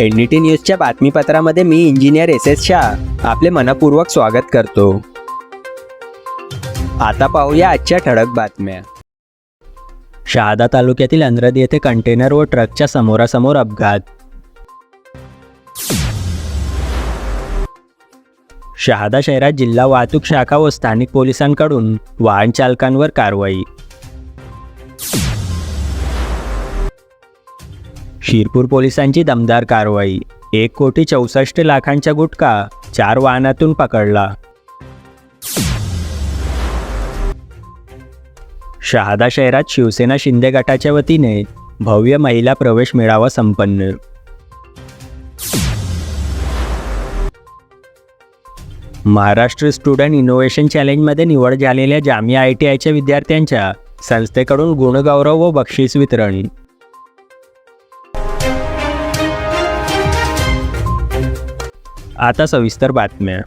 NDT न्यूजच्या बातमीपत्रामध्ये मी इंजिनियर एस एस शाह. आपले मनपूर्वक स्वागत करतो. आता पाहूया आजच्या ठळक बातम्या. शहादा तालुक्यातील अंद्रद येथे कंटेनर व ट्रकच्या समोरासमोर अपघात. शहादा शहरात जिल्हा वाहतूक शाखा व स्थानिक पोलिसांकडून वाहन चालकांवर कारवाई. शिरपूर पोलिसांची दमदार कारवाई. एक कोटी चौसष्ट लाखांचा गुटखा चार वाहनातून पकडला. शहादा शहरात शिवसेना शिंदे गटाच्या वतीने भव्य महिला प्रवेश मेळावा संपन्न. महाराष्ट्र स्टुडंट इनोव्हेशन चॅलेंजमध्ये निवड झालेल्या जामिया आय टी आयच्या विद्यार्थ्यांच्या संस्थेकडून गुणगौरव व बक्षीस वितरण. आता सविस्तर बातम्या.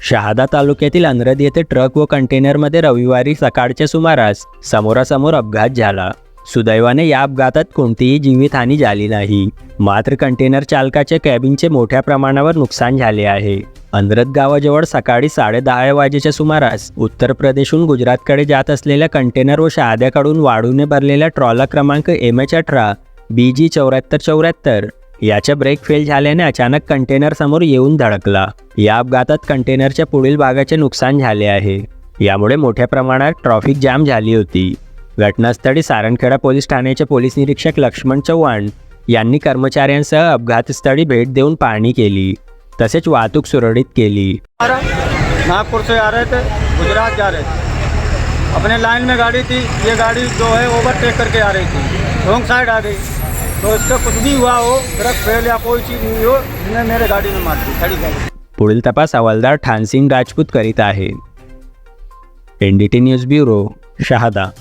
शहादा तालुक्यातील अनरद येथे ट्रक व कंटेनरमध्ये रविवारी सकाळच्या सुमारास समोरासमोर अपघात झाला. सुदैवाने या अपघातात कोणतीही जीवितहानी झाली नाही. मात्र कंटेनर चालकाच्या कॅबिनचे मोठ्या प्रमाणावर नुकसान झाले आहे. अंद्रद गावाजवळ सकाळी साडेदहा वाजेच्या सुमारास उत्तर प्रदेशहून गुजरातकडे जात असलेल्या कंटेनर व शहाद्याकडून वाढूने भरलेल्या ट्रॉला क्रमांक एम एच अठरा बी जी चौऱ्याहत्तर चौऱ्याहत्तर याच्या ब्रेक फेल झाल्याने अचानक कंटेनर समोर येऊन धडकला. या अपघातात कंटेनरच्या पुढील भागाचे नुकसान झाले आहे. यामुळे मोठ्या प्रमाणात ट्रॉफिक जाम झाली होती. घटनास्थळी सारणखेडा पोलीस ठाण्याचे पोलीस निरीक्षक लक्ष्मण चव्हाण यांनी कर्मचाऱ्यांसह अपघातस्थळी भेट देऊन पाहणी केली तसेच वाहतूक सुरळीत केली. आ रहा- नागपुर से आ रहे थे गुजरात जा रहे थे। अपने लाइन में गाड़ी थी ये गाड़ी जो है ओवरटेक करके आ रही थी। रॉन्ग साइड आ गई। तो इसका कुछ भी हुआ हो ट्रक फेल या कोई चीज़ नहीं हो इसने मेरे गाड़ी में मार दी खड़ी गाड़ी पुढील तपास हवालदार ठानसिंग राजपूत करीत आहे. N D T news bureau Shahada.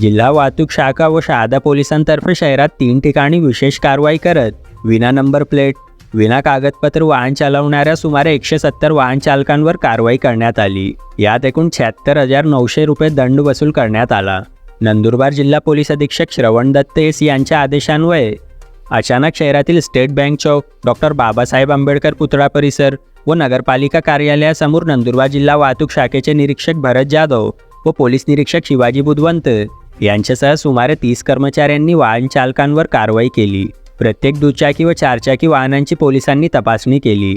जिल्हा वाहतूक शाखा व शहादा पोलिसांतर्फे शहरात तीन ठिकाणी विशेष कारवाई करत विना नंबर प्लेट विना कागदपत्र वाहन चालवणाऱ्या सुमारे एकशे सत्तर वाहन चालकांवर कारवाई करण्यात आली. यात एकूण शहात्तर हजार नऊशे रुपये दंड वसूल करण्यात आला. नंदुरबार जिल्हा पोलीस अधीक्षक श्रवण दत्तेस यांच्या आदेशान्वये अचानक शहरातील state bank chowk doctor Babasaheb Ambedkar पुतळा परिसर व नगरपालिका कार्यालयासमोर नंदुरबार जिल्हा वाहतूक शाखेचे निरीक्षक भरत जाधव व पोलीस निरीक्षक शिवाजी बुधवंत यांच्यासह सुमारे तीस कर्मचाऱ्यांनी वाहन चालकांवर कारवाई केली. प्रत्येक दुचाकी व चारचाकी वाहनांची पोलिसांनी तपासणी केली.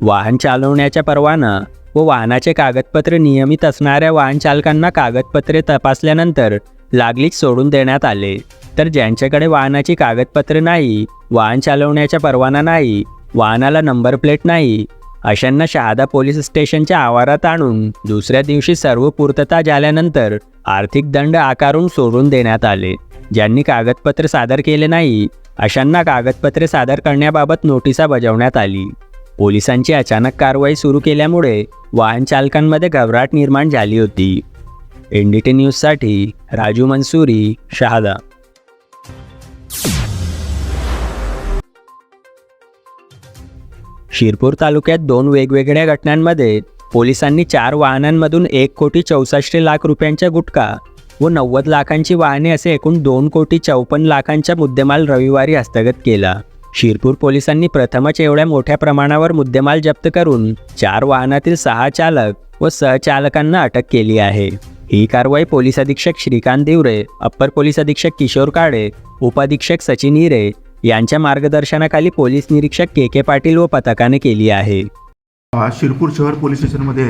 वाहन चालवण्याच्या परवाना व वाहनाचे कागदपत्रे नियमित असणाऱ्या वाहन चालकांना कागदपत्रे तपासल्यानंतर लागलीच सोडून देण्यात आले. तर ज्यांच्याकडे वाहनाची कागदपत्रे नाही वाहन चालवण्याचा परवाना नाही वाहनाला नंबर प्लेट नाही अशांना शहादा पोलीस स्टेशनच्या आवारात आणून दुसऱ्या दिवशी सर्व पूर्तता झाल्यानंतर आर्थिक दंड आकारून सोडून देण्यात आले. ज्यांनी कागदपत्रे सादर केले नाही अशांना कागदपत्रे सादर करण्याबाबत नोटिसा बजावण्यात आली. पोलिसांची अचानक कारवाई सुरू केल्यामुळे वाहन चालकांमध्ये घबराट निर्माण झाली होती. एनडीटी न्यूजसाठी राजू मंसुरी शहादा. शिरपूर तालुक्यात दोन वेगवेगळ्या घटनांमध्ये पोलिसांनी चार वाहनांमधून एक कोटी चौसष्ट लाख रुपयांचा गुटखा व नव्वद लाखांची वाहने असे एकूण दोन कोटी चौपन्न लाखांचा मुद्देमाल रविवारी हस्तगत केला. शिरपूर पोलिसांनी प्रथमच एवढ्या मोठ्या प्रमाणावर मुद्देमाल जप्त करून चार वाहनातील सहा चालक व सहचालकांना अटक केली आहे. ही कारवाई पोलीस अधीक्षक श्रीकांत दिवरे अप्पर पोलीस अधीक्षक किशोर काळे उपाधीक्षक सचिन हिरे यांच्या मार्गदर्शनाखाली पोलीस निरीक्षक के के पाटील व पथकाने केली आहे. शिरपूर शहर पोलीस स्टेशनमध्ये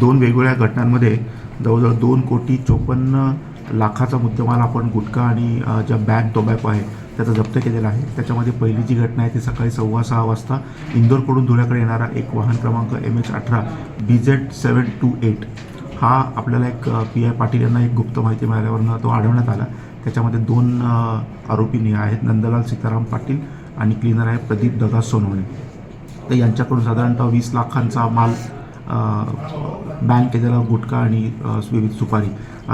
दोन वेगवेगळ्या घटनांमध्ये जवळजवळ दोन कोटी चोपन्न लाखाचा मुद्देमाल आपण गुटखा आणि ज्या बॅग टोबॅको आहे त्याचा जप्त केलेला आहे. त्याच्यामध्ये पहिली जी घटना आहे ती सकाळी सव्वा सहा वाजता इंदोरकडून धुळ्याकडे येणारा एक वाहन क्रमांक एम एच अठरा B Z seven two eight. हा आपल्याला एक पी आय पाटील यांना एक गुप्त माहिती मिळाल्यावरनं तो अडवण्यात आला. त्याच्यामध्ये दोन अ, आहेत नंदलाल सीताराम पाटील आणि क्लिनर आहे प्रदीप दगा सोनवणे. तर यांच्याकडून साधारणतः वीस लाखांचा माल बँक केलेला गुटखा आणि विविध सुपारी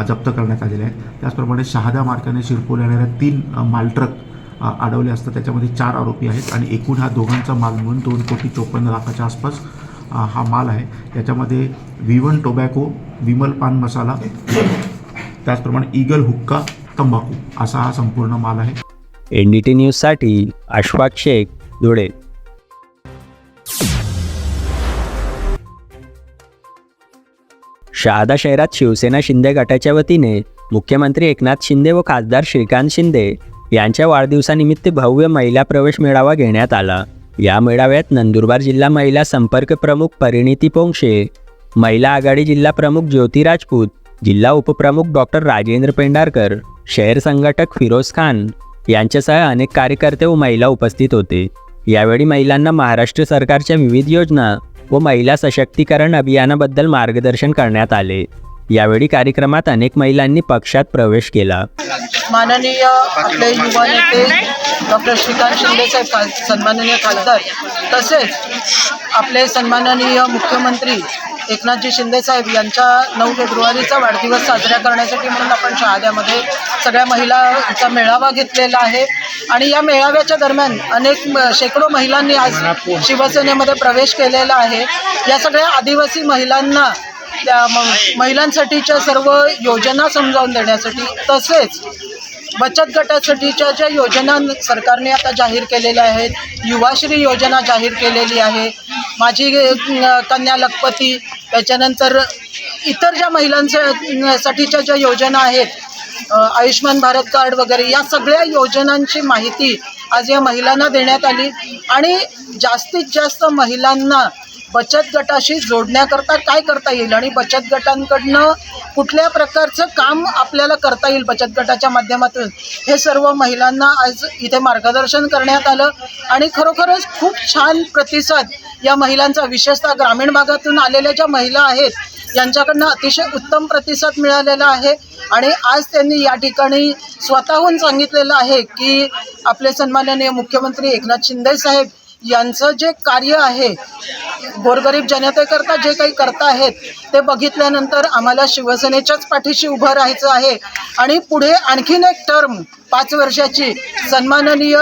जप्त करण्यात आलेल्या आहेत. त्याचप्रमाणे शहादा मार्गाने शिरपूर येणाऱ्या तीन मालट्रक माल ट्रक अडवले असतात त्याच्यामध्ये चार आरोपी आहेत आणि एकूण हा दोघांचा माल म्हणून दोन कोटी चोपन्न लाखाच्या आसपास हा माल आहे. त्याच्यामध्ये विवन टोबॅको विमल पान मसाला त्याचप्रमाणे ईगल हुक्का तंबाखू असा हा संपूर्ण माल आहे. एन डी टी न्यूजसाठी अशफाक शेख धुळे. शहादा शहरात शिवसेना शिंदे गटाच्या वतीने मुख्यमंत्री एकनाथ शिंदे व खासदार श्रीकांत शिंदे यांच्या वाढदिवसानिमित्त भव्य महिला प्रवेश मेळावा घेण्यात आला. या मेळाव्यात नंदुरबार जिल्हा महिला संपर्क प्रमुख परिणिती पोंक्षे महिला आघाडी जिल्हा प्रमुख ज्योती राजपूत जिल्हा उपप्रमुख डॉक्टर राजेंद्र पेंढारकर शहर संघटक फिरोज खान यांच्यासह अनेक कार्यकर्ते व महिला उपस्थित होते. यावेळी महिलांना महाराष्ट्र सरकारच्या विविध योजना व महिला सशक्तीकरण अभियानाबद्दल मार्गदर्शन करण्यात आले. यावेळी कार्यक्रमात अनेक महिलांनी पक्षात प्रवेश केला. माननीय आपले युवा नेते डॉक्टर श्रीकांत शिंदेसाहेब खाल सन्माननीय खासदार तसेच आपले सन्माननीय मुख्यमंत्री एकनाथजी शिंदेसाहेब यांच्या नऊ फेब्रुवारीचा वाढदिवस साजरा करण्यासाठी म्हणून आपण शहाद्यामध्ये सगळ्या महिलांचा मेळावा घेतलेला आहे. आणि या मेळाव्याच्या दरम्यान अनेक शेकडो महिलांनी आज शिवसेनेमध्ये प्रवेश केलेला आहे. या सगळ्या आदिवासी महिलांना त्या म- महिलांसाठीच्या सर्व योजना समजावून देण्यासाठी तसेच बचत गटासाठीच्या ज्या योजना सरकारने आता जाहीर केलेल्या आहेत युवाश्री योजना जाहीर केलेली आहे माझी कन्या लखपती त्याच्यानंतर इतर ज्या महिलांच्या साठीच्या ज्या योजना आहेत आयुष्मान भारत कार्ड वगैरे या सगळ्या योजनांची माहिती आज या महिलांना देण्यात आली. आणि जास्तीत जास्त महिलांना बचत गटाशी जोडण्याकरता काय करता येईल आणि बचत गटांकडनं कुठल्या प्रकारचं काम आपल्याला करता येईल बचत गटाच्या माध्यमातून? हे सर्व महिलांना आज इथे मार्गदर्शन करण्यात आलं आणि खरोखरच खूप छान प्रतिसाद या महिलांचा विशेषतः ग्रामीण भागातून आलेल्या ज्या महिला आहेत यांच्याकडनं अतिशय उत्तम प्रतिसाद मिळालेला आहे. आणि आज त्यांनी या ठिकाणी स्वतःहून सांगितलेलं आहे की आपले सन्माननीय मुख्यमंत्री एकनाथ शिंदे साहेब यांचं जे कार्य आहे गोरगरीब जनतेकरता जे काही करता आहेत ते बघितल्यानंतर आम्हाला शिवसेनेच्याच पाठीशी उभं राहायचं आहे. आणि पुढे आणखीन एक टर्म पाच वर्षाची सन्माननीय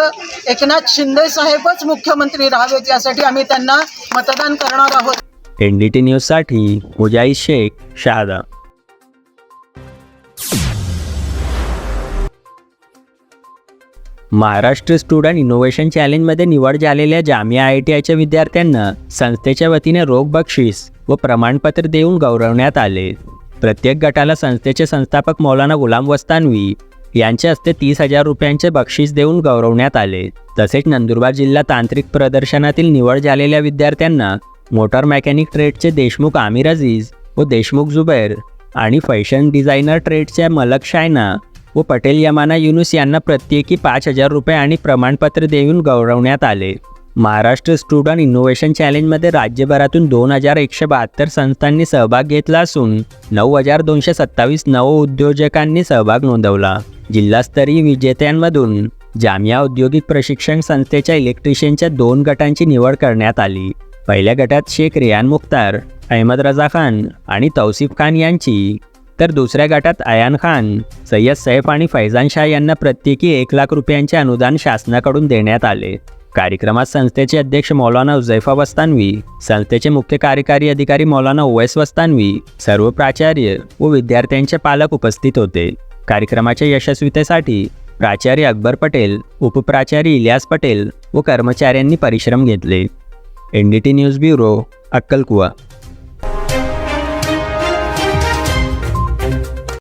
एकनाथ शिंदे साहेबच मुख्यमंत्री राहावेत यासाठी आम्ही त्यांना मतदान करणार आहोत. एन डी टी न्यूजसाठी मुजाई शेख शहादा महाराष्ट्र स्टुडंट इनोव्हेशन चॅलेंजमध्ये निवड झालेल्या जामिया आय टी आयच्या विद्यार्थ्यांना संस्थेच्या वतीने रोख बक्षीस व प्रमाणपत्र देऊन गौरवण्यात आले. प्रत्येक गटाला संस्थेचे संस्थापक मौलाना गुलाम वस्तानवी यांच्या हस्ते तीस हजार रुपयांचे बक्षीस देऊन गौरवण्यात आले. तसेच नंदुरबार जिल्हा तांत्रिक प्रदर्शनातील निवड झालेल्या विद्यार्थ्यांना मोटर मेकॅनिक ट्रेडचे देशमुख आमिर अजीज व देशमुख जुबैर आणि फॅशन डिझायनर ट्रेडच्या मलक शायना व पटेल यमाना युनुस यांना प्रत्येकी पाच हजार रुपये आणि प्रमाणपत्र देऊन गौरवण्यात आले. महाराष्ट्र स्टुडंट इनोव्हेशन चॅलेंजमध्ये राज्यभरातून दोन हजार एकशे बहात्तर संस्थांनी सहभाग घेतला असून नऊ हजार दोनशे सत्तावीस नवउद्योजकांनी सहभाग नोंदवला. जिल्हास्तरीय विजेत्यांमधून जामिया औद्योगिक प्रशिक्षण संस्थेच्या इलेक्ट्रिशियनच्या दोन गटांची निवड करण्यात आली. पहिल्या गटात शेख रियान मुख्तार अहमद रजा खान आणि तौसिफ खान यांची तर दुसऱ्या गटात आयान खान सय्यद सैफ आणि फैजान शाह यांना प्रत्येकी एक लाख रुपयांचे अनुदान शासनाकडून देण्यात आले. कार्यक्रमात संस्थेचे अध्यक्ष मौलाना उजैफा वस्तानवी संस्थेचे मुख्य कार्यकारी अधिकारी मौलाना ओएस वस्तानवी सर्व प्राचार्य व विद्यार्थ्यांचे पालक उपस्थित होते. कार्यक्रमाच्या यशस्वीतेसाठी प्राचार्य अकबर पटेल उपप्राचार्य इलियास पटेल व कर्मचाऱ्यांनी परिश्रम घेतले. N D T news bureau अक्कलकुवा.